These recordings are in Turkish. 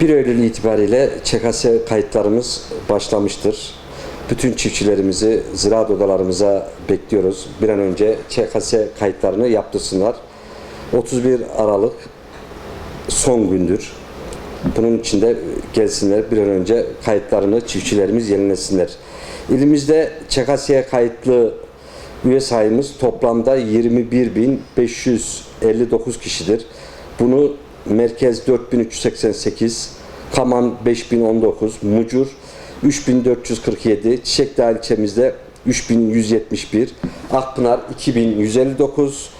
1 Eylül itibariyle ÇKS kayıtlarımız başlamıştır. Bütün çiftçilerimizi ziraat odalarımıza bekliyoruz. Bir an önce ÇKS kayıtlarını yaptırsınlar. 31 Aralık son gündür. Bunun için de gelsinler bir an önce kayıtlarını çiftçilerimiz yenilesinler. İlimizde ÇKS'ye kayıtlı üye sayımız toplamda 21.559 kişidir. Bunu Merkez 4388, Kaman 5019, Mucur 3447, Çiçekdağ ilçemizde 3171, Akpınar 2159,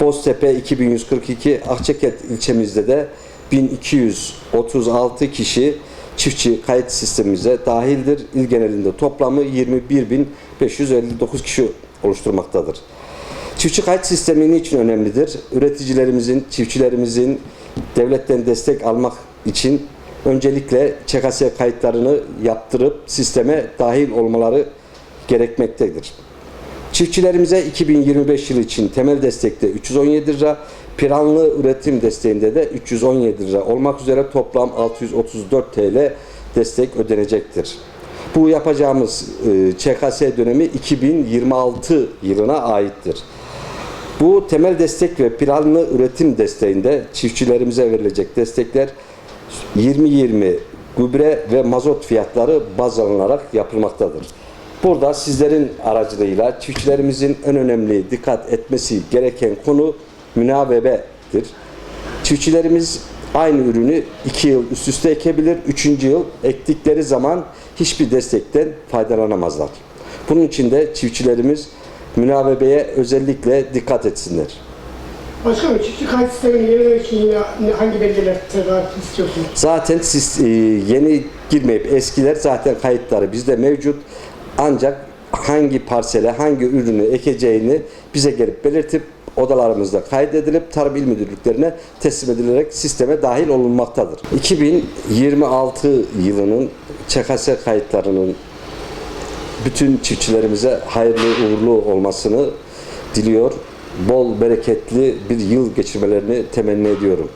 Boztepe 2142, Akçeket ilçemizde de 1236 kişi çiftçi kayıt sistemimize dahildir. İl genelinde toplamı 21.559 kişi oluşturmaktadır. Çiftçi kayıt sistemi niçin önemlidir? Üreticilerimizin, çiftçilerimizin devletten destek almak için öncelikle ÇKS kayıtlarını yaptırıp sisteme dahil olmaları gerekmektedir. Çiftçilerimize 2025 yılı için temel destekte 317 lira, planlı üretim desteğinde de 317 lira olmak üzere toplam 634 TL destek ödenecektir. Bu yapacağımız e, ÇKS dönemi 2026 yılına aittir. Bu temel destek ve planlı üretim desteğinde çiftçilerimize verilecek destekler 20-20 gübre ve mazot fiyatları baz alınarak yapılmaktadır. Burada sizlerin aracılığıyla çiftçilerimizin en önemli dikkat etmesi gereken konu münavebedir. Çiftçilerimiz aynı ürünü 2 yıl üst üste ekebilir, 3. yıl ektikleri zaman hiçbir destekten faydalanamazlar. Bunun için de çiftçilerimiz münavebeye özellikle dikkat etsinler. Başkanım çiftçi kayıt sistemini yenilemek için hangi belgeler istiyorsunuz? Zaten siz e, yeni girmeyip eskiler zaten kayıtları bizde mevcut. Ancak hangi parsele, hangi ürünü ekeceğini bize gelip belirtip odalarımızda kaydedilip Tarım İl Müdürlüklerine teslim edilerek sisteme dahil olunmaktadır. 2026 yılının ÇKS kayıtlarının bütün çiftçilerimize hayırlı uğurlu olmasını diliyor. Bol bereketli bir yıl geçirmelerini temenni ediyorum.